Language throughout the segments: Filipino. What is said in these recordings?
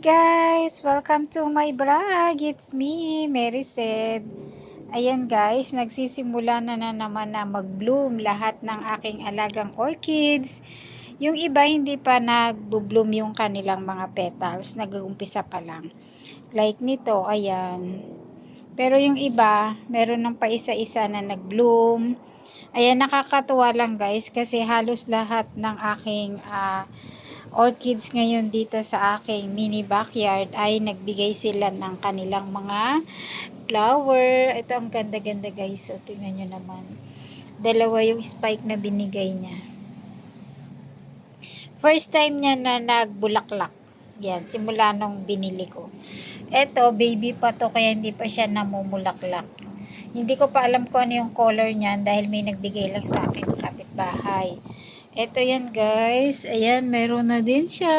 guys! Welcome to my vlog. It's me, Mary said. Ayan guys, nagsisimula na na naman na mag-bloom lahat ng aking alagang orchids. Yung iba hindi pa nag-bloom yung kanilang mga petals, nag-uumpisa pa lang. Like nito, ayan. Pero yung iba, meron ng pa isa-isa na nag-bloom. Ayan, nakakatuwa lang guys kasi halos lahat ng aking ah, orchids ngayon dito sa aking mini backyard ay nagbigay sila ng kanilang mga flower. Ito ang ganda-ganda guys. So, tingnan nyo naman. Dalawa yung spike na binigay niya. First time niya na nagbulaklak. Yan, simula nung binili ko. Ito, baby pa to kaya hindi pa siya namumulaklak. Hindi ko pa alam kung ano yung color niyan dahil may nagbigay lang sa akin kapitbahay. Ito yan guys. Ayan, meron na din siya.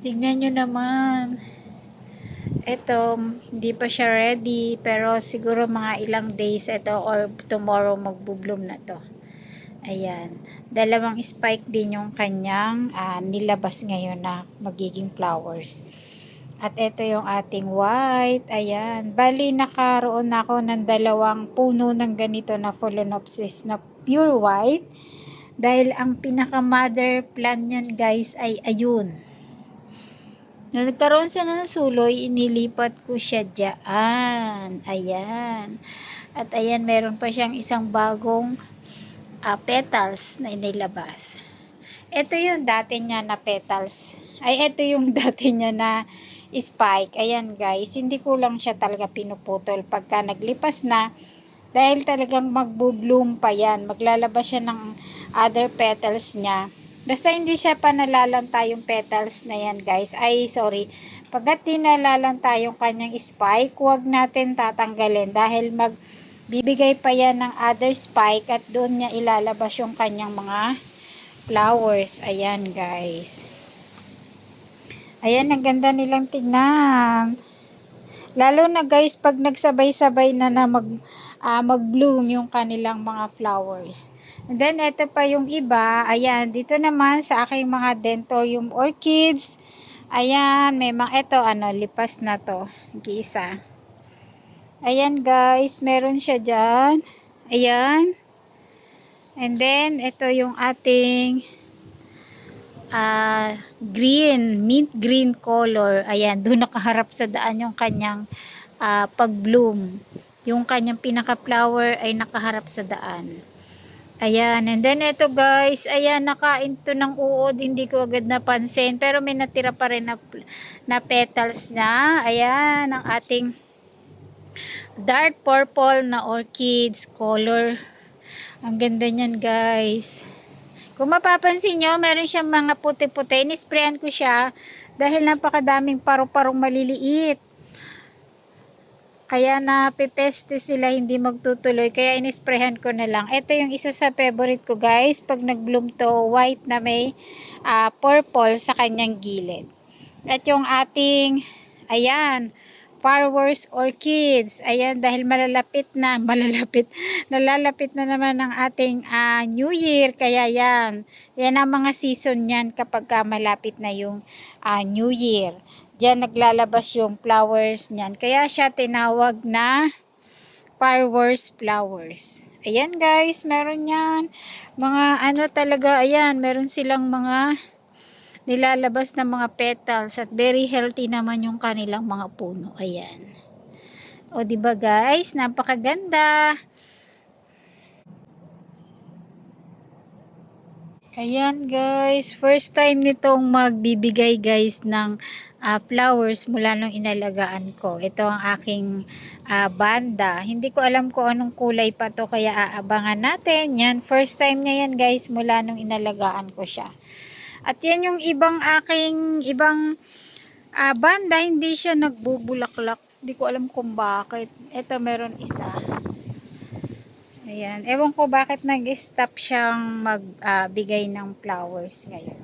Tignan nyo naman. Ito, hindi pa siya ready. Pero siguro mga ilang days ito or tomorrow magbubloom na to. Ayan. Dalawang spike din yung kanyang ah, nilabas ngayon na magiging flowers. At ito yung ating white. Ayan. Bali, nakaroon na ako ng dalawang puno ng ganito na Phalaenopsis na pure white. Dahil ang pinaka-mother plant niyan guys ay ayun. Na nagkaroon siya ng suloy, inilipat ko siya dyan. Ayan. At ayan, meron pa siyang isang bagong ah, petals na inilabas. Ito yung dati niya na petals. Ay, ito yung dati niya na spike. Ayan guys, hindi ko lang siya talaga pinuputol pagka naglipas na. Dahil talagang magbo-bloom pa yan. Maglalabas siya ng other petals niya. Basta hindi siya pa nalalanta yung petals na yan guys. Ay, sorry. Pagkat tinalalanta yung kanyang spike, huwag natin tatanggalin dahil mag bibigay pa yan ng other spike at doon niya ilalabas yung kanyang mga flowers. Ayan guys. Ayan, ang ganda nilang tignan. Lalo na guys, pag nagsabay-sabay na na mag, ah, mag-bloom yung kanilang mga flowers. And then, ito pa yung iba. Ayan, dito naman sa aking mga dentorium orchids. Ayan, may mga, ito, ano, lipas na to. Isa. Ayan guys, meron siya dyan. Ayan. And then, ito yung ating ah green, mint green color. Ayan, doon nakaharap sa daan yung kanyang ah, pag-bloom. Yung kanyang pinaka-flower ay nakaharap sa daan. Ayan, and then ito guys, ayan, nakain to ng uod, hindi ko agad napansin, pero may natira pa rin na, na petals na. Ayan, ang ating dark purple na orchids color. Ang ganda niyan guys. Kung mapapansin nyo, meron siyang mga puti-puti. Nisprayan ko siya dahil napakadaming paru-parong maliliit. Kaya na pipeste sila hindi magtutuloy. Kaya inisprehan ko na lang. Ito yung isa sa favorite ko guys. Pag nag-bloom to, white na may ah, purple sa kanyang gilid. At yung ating, ayan, flowers orchids. Ayan, dahil malalapit na, malalapit, nalalapit na naman ang ating ah, New Year. Kaya yan, yan ang mga season yan kapag ka malapit na yung ah, New Year. Diyan naglalabas yung flowers niyan. Kaya siya tinawag na flowers flowers. Ayan guys, meron yan. Mga ano talaga, ayan, meron silang mga nilalabas na mga petals at very healthy naman yung kanilang mga puno. Ayan. O di ba guys, napakaganda. Ayan guys, first time nitong magbibigay guys ng ah, flowers mula nung inalagaan ko. Ito ang aking ah, banda. Hindi ko alam kung anong kulay pa to kaya aabangan natin. Yan, first time niya yan guys mula nung inalagaan ko siya. At yan yung ibang aking, ibang ah, banda, hindi siya nagbubulaklak. Hindi ko alam kung bakit. Ito meron isa. Ayan. Ewan ko bakit nag-stop siyang magbigay ng flowers ngayon.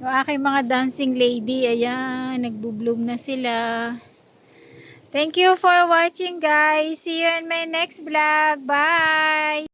Yung aking mga dancing lady, ayan, nagbubloom na sila. Thank you for watching guys. See you in my next vlog. Bye!